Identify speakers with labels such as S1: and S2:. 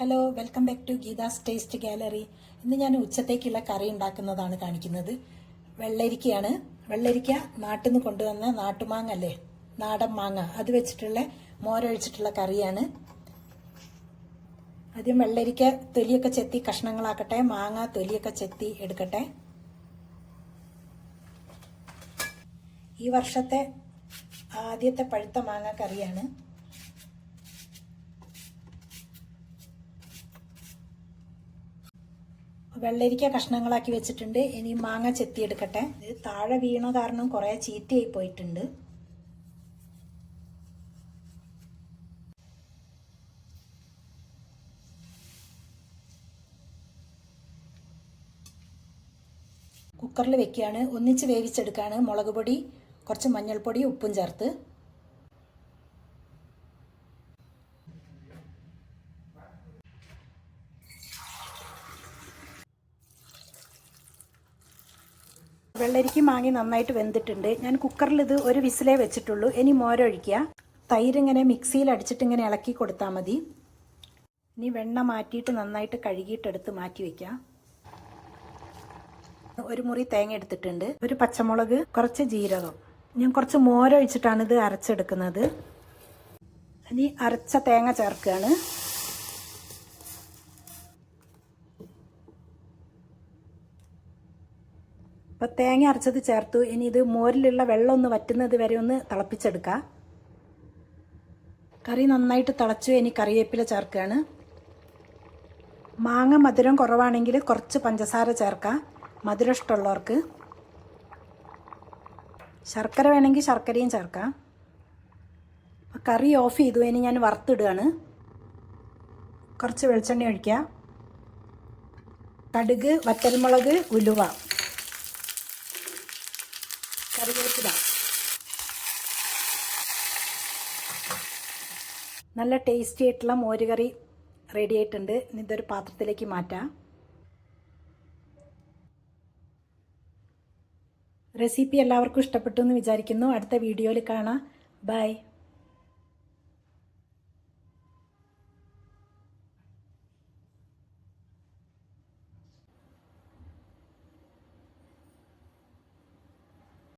S1: Hello welcome back to Geetha's taste gallery ഇന്ന് ഞാൻ ഉച്ചത്തേക്കുള്ള കറി ഉണ്ടാക്കുന്നതാണ് കാണിക്കുന്നത്. വെള്ളരിക്കയാണ്. വെള്ളരിക്ക നാട്ടിൽ നിന്ന് കൊണ്ടുവന്ന നാട്ടുമാങ്ങ അല്ലേ നാടൻ മാങ്ങ. അത് വെച്ചിട്ടുള്ള മോരൊഴിച്ചിട്ടുള്ള കറിയാണ്. ആദ്യം വെള്ളരിക്ക തൊലിയൊക്കെ ചെത്തി കഷ്ണങ്ങളാക്കട്ടെ. മാങ്ങ തൊലിയൊക്കെ ചെത്തി എടുക്കട്ടെ. ഈ വർഷത്തെ ആദ്യത്തെ പഴുത്ത മാങ്ങ കറിയാണ്. വെള്ളരിക്ക കഷ്ണങ്ങളാക്കി വെച്ചിട്ടുണ്ട്. ഇനി മാങ്ങ ചെത്തിയെടുക്കട്ടെ. ഇത് താഴെ വീണ കാരണം കുറേ ചീത്തയായി പോയിട്ടുണ്ട്. കുക്കറിൽ വെക്കുകയാണ്. ഒന്നിച്ച് വേവിച്ചെടുക്കുകയാണ് മുളക് പൊടി കുറച്ച് മഞ്ഞൾപ്പൊടി ഉപ്പും ചേർത്ത്. വെള്ളരിക്ക് മാങ്ങി നന്നായിട്ട് വെന്തിട്ടുണ്ട്. ഞാൻ കുക്കറിൽ ഇത് ഒരു വിസിലേ വെച്ചിട്ടുള്ളൂ. ഇനി മോരൊഴിക്കുക. തൈര് ഇങ്ങനെ മിക്സിയിൽ അടിച്ചിട്ട് ഇങ്ങനെ ഇളക്കി കൊടുത്താൽ മതി. ഇനി വെണ്ണ മാറ്റിയിട്ട് നന്നായിട്ട് കഴുകിയിട്ടെടുത്ത് മാറ്റി വയ്ക്കുക ഒരു മുറി തേങ്ങ എടുത്തിട്ടുണ്ട്. ഒരു പച്ചമുളക് കുറച്ച് ജീരകം. ഞാൻ കുറച്ച് മോരൊഴിച്ചിട്ടാണ് ഇത് അരച്ചെടുക്കുന്നത്. ഇനി അരച്ച തേങ്ങ ചേർക്കുകയാണ്. അപ്പോൾ തേങ്ങ അരച്ചത് ചേർത്തു. ഇനി ഇത് മോരിലുള്ള വെള്ളം ഒന്ന് വറ്റുന്നത് വരെ ഒന്ന് തിളപ്പിച്ചെടുക്കാം. കറി നന്നായിട്ട് തിളച്ചു. ഇനി കറിവേപ്പില ചേർക്കുകയാണ്. മാങ്ങ മധുരം കുറവാണെങ്കിൽ കുറച്ച് പഞ്ചസാര ചേർക്കാം. മധുരം ഇഷ്ടമുള്ളവർക്ക്. ശർക്കര വേണമെങ്കിൽ ശർക്കരയും ചേർക്കാം. കറി ഓഫ് ചെയ്തു. ഇനി ഞാൻ വറുത്തിടുകയാണ്. കുറച്ച് വെളിച്ചെണ്ണ ഒഴിക്കുക കടുക് വറ്റൽമുളക് ഉലുവ. കറിവേപ്പില. നല്ല ടേസ്റ്റി ആയിട്ടുള്ള മോരുകറി റെഡി ആയിട്ടുണ്ട്. ഇതൊരു പാത്രത്തിലേക്ക് മാറ്റാം. റെസിപ്പി എല്ലാവർക്കും ഇഷ്ടപ്പെട്ടു എന്ന് വിചാരിക്കുന്നു. അടുത്ത വീഡിയോയിൽ കാണാം. ബൈ